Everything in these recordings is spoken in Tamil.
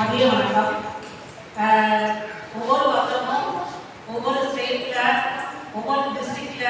மதிய வணக்கம் ஒவ்வொரு வருஷமும் ஒவ்வொரு ஸ்டேட்ல ஒவ்வொரு டிஸ்ட்ரிக்ட்ல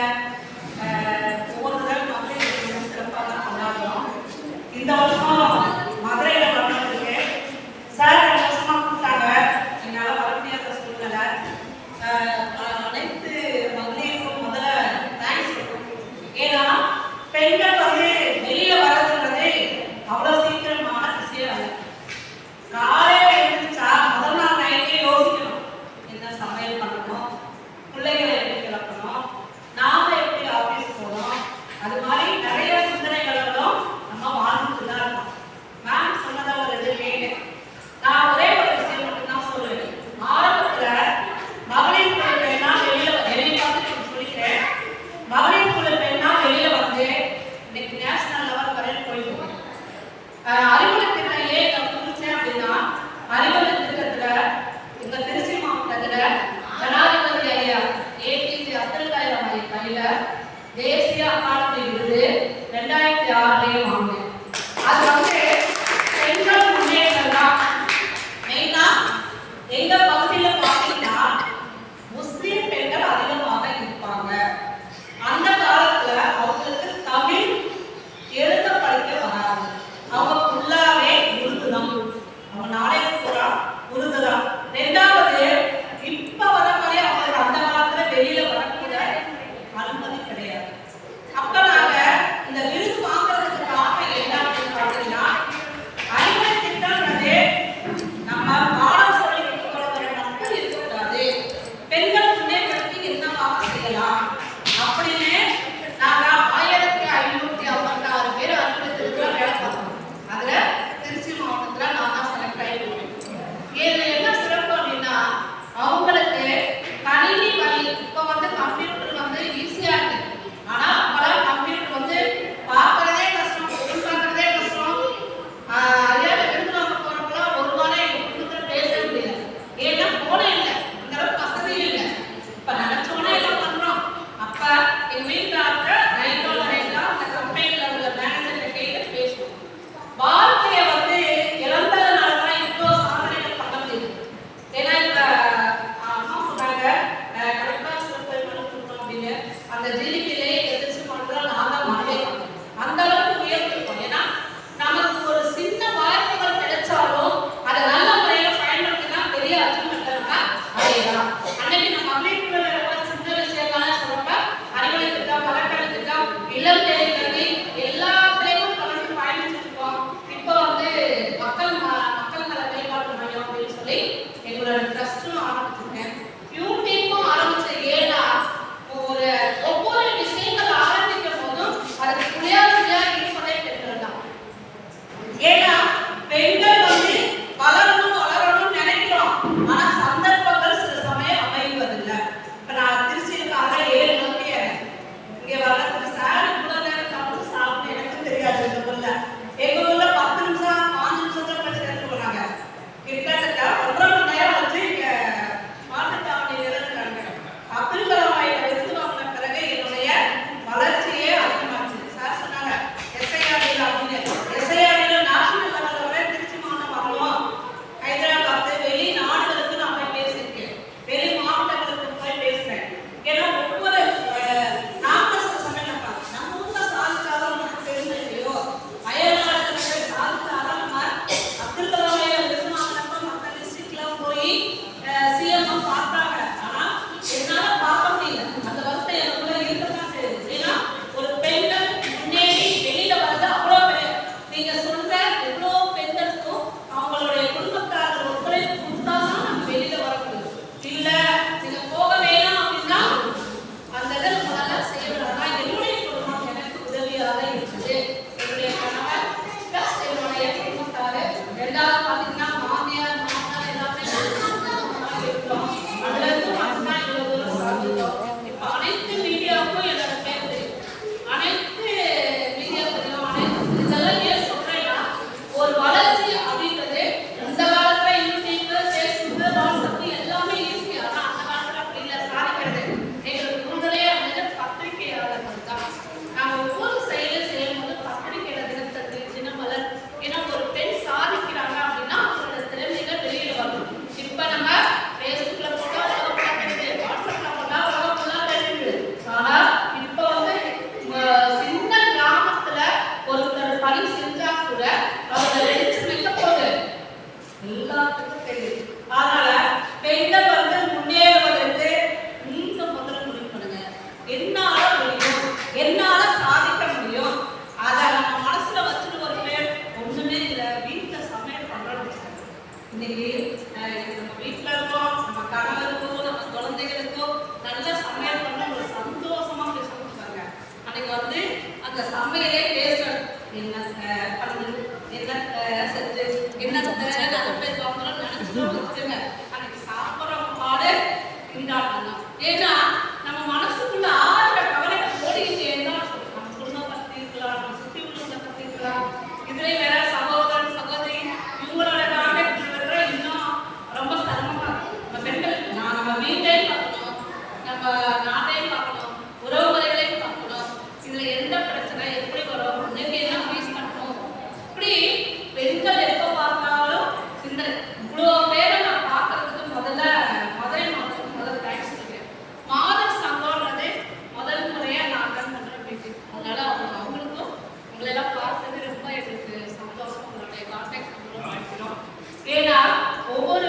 aparência என்ன அஹ், செஞ்சு என்ன Stand up. Over